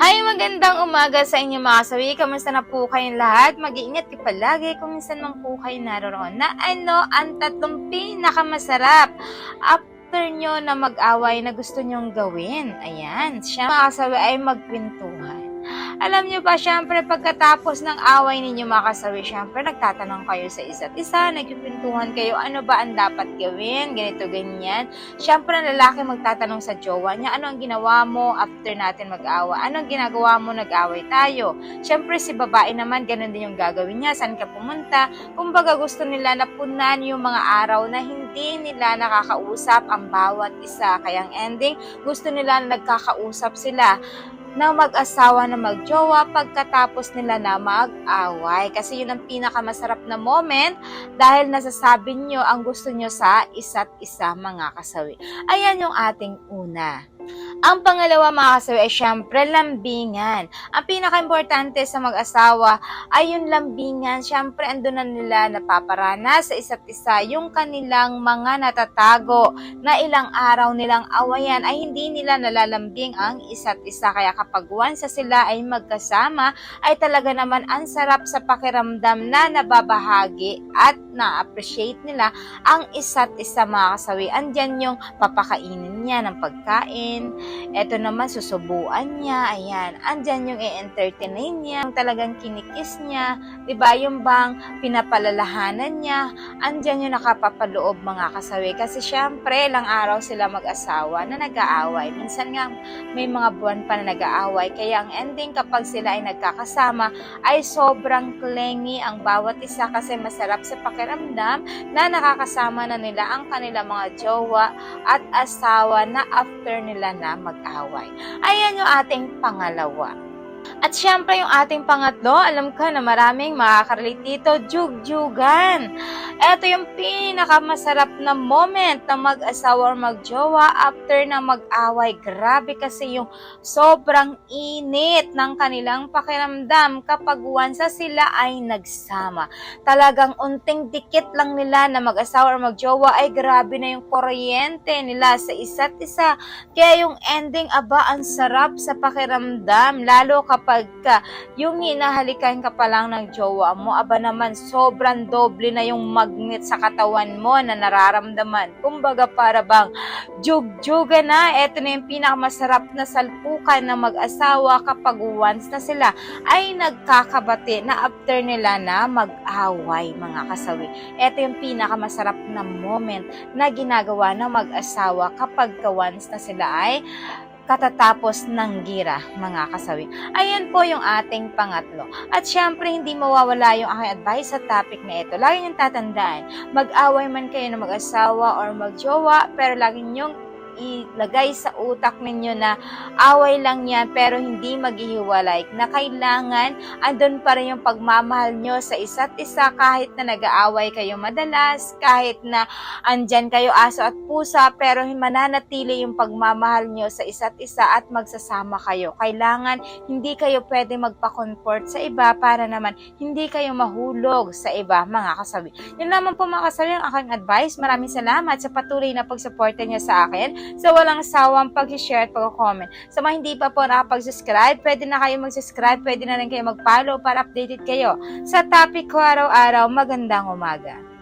Hi, magandang umaga sa inyo mga kasawi. Kamusta na po kayong lahat? Mag-iingat kayo palagi kung minsan man po kayo naroon na ano ang tatlong pinakamasarap after nyo na mag-away na gusto nyong gawin. Ayan, siya mga kasawi ay magkwentuhan. Alam nyo ba, syempre pagkatapos ng away ninyo mga kasawi, syempre nagtatanong kayo sa isa't isa, nagkipintuhan kayo, ano ba ang dapat gawin, ganito, ganyan. Syempre ang lalaki magtatanong sa jowa niya, ano ang ginawa mo after natin mag-awa? Ano ang ginagawa mo nag-away tayo? Syempre si babae naman, ganun din yung gagawin niya, saan ka pumunta? Kumbaga gusto nila na punan yung mga araw na hindi nila nakakausap ang bawat isa. Kaya ang ending, gusto nila na nagkakausap sila na mag-asawa na magjowa pagkatapos nila na mag-away. Kasi yun ang pinakamasarap na moment dahil nasasabi nyo ang gusto nyo sa isa't isa mga kasawi. Ayan yung ating una. Ang pangalawa mga kasawi ay syempre lambingan. Ang pinaka-importante sa mag-asawa ay yung lambingan. Syempre andun na nila napaparana sa isa't isa yung kanilang mga natatago na ilang araw nilang awayan ay hindi nila nalalambing ang isa't isa. Kaya kapag once sila ay magkasama ay talaga naman ang sarap sa pakiramdam na nababahagi at na-appreciate nila ang isa't isa mga kasawi. Andyan yung papakainin niya ng pagkain, eto naman susubuan niya, ayan. Andyan yung i-entertain niya, yung talagang kinikis niya, 'di ba? Yung bang pinapalalahanan niya, andyan yung nakapapaloob mga kasawi. Kasi syempre, ilang araw sila mag-asawa na nag-aaway. Minsan nga may mga buwan pa na nag-aaway. Kaya ang ending kapag sila ay nagkakasama ay sobrang clingy ang bawat isa kasi masarap sa pakiramdam na nakakasama na nila ang kanilang mga jowa at asawa na after nila na mag-away. Ayan yung ating pangalawa. At syempre yung ating pangatlo, alam ko na maraming makakarelate dito, jug-jugan. Ito yung pinakamasarap na moment na mag-asawa or mag-jowa after na mag-away. Grabe kasi yung sobrang init ng kanilang pakiramdam kapag once sila ay nagsama. Talagang unting dikit lang nila na mag-asawa or mag-jowa ay grabe na yung kuryente nila sa isa't isa. Kaya yung ending, aba, ang sarap sa pakiramdam. Lalo kapag ka, yung hinahalikan ka pa lang ng jowa mo, aba naman, sobrang doble na yung magnet sa katawan mo na nararamdaman. Kumbaga para bang jug-juga na. Ito na yung pinakamasarap na salpukan ng mag-asawa kapag once na sila ay nagkakabati na after nila na mag-away mga kasawi. Ito yung pinakamasarap na moment na ginagawa ng mag-asawa kapag ka once na sila ay katatapos ng gira, mga kasawi. Ayan po yung ating pangatlo. At syempre, hindi mawawala yung aking advice sa topic na ito. Lagi niyong tatandaan, mag-away man kayo na mag-asawa or mag-jowa, pero lagi niyong ilagay sa utak ninyo na away lang yan pero hindi maghihiwalay na kailangan andun pa rin yung pagmamahal nyo sa isa't isa kahit na nag-aaway kayo madalas kahit na andyan kayo aso at pusa pero mananatili yung pagmamahal nyo sa isa't isa at magsasama kayo. Kailangan hindi kayo pwede magpa-comfort sa iba para naman hindi kayo mahulog sa iba mga kasawi yun naman po mga kasawi ang aking advice. Maraming salamat sa patuloy na pagsuporta niya sa akin sa walang sawang pag-share at pag-comment. Sa mga hindi pa po nakapag-subscribe, pwede na kayo mag-subscribe, pwede na rin kayo mag-follow para updated kayo sa topic ko araw-araw. Magandang umaga.